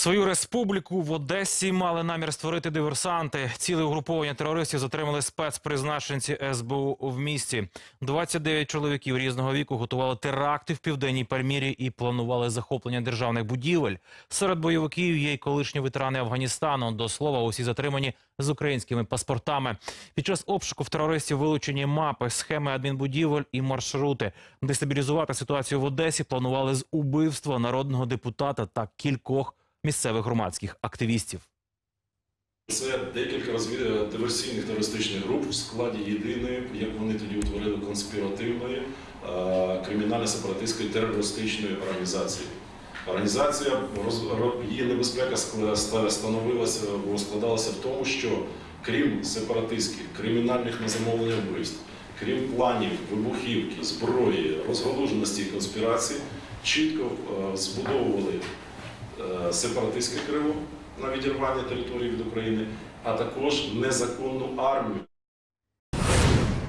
Свою республіку в Одесі мали намір створити диверсанти. Ціле угруповання терористів затримали спецпризначенці СБУ в місті. 29 чоловіків різного віку готували теракти в південній Пальмірі і планували захоплення державних будівель. Серед бойовиків є й колишні ветерани Афганістану. До слова, усі затримані з українськими паспортами. Під час обшуку в терористів вилучені мапи, схеми адмінбудівель і маршрути. Дестабілізувати ситуацію в Одесі планували з убивства народного депутата та кількох місцевих громадських активістів. Це декілька розві- диверсійних терористичних груп в складі єдиної, як вони тоді утворили, конспіративної е, кримінально-сепаратистської терористичної організації. Організація її небезпека становилася або складалася в тому, що крім сепаратистських кримінальних на замовлення вбивств, крім планів, вибухівки, зброї, розгалуженості і конспірації, чітко е, збудовували е, сепаратистське криво на відірвання території від України, а також незаконну армію.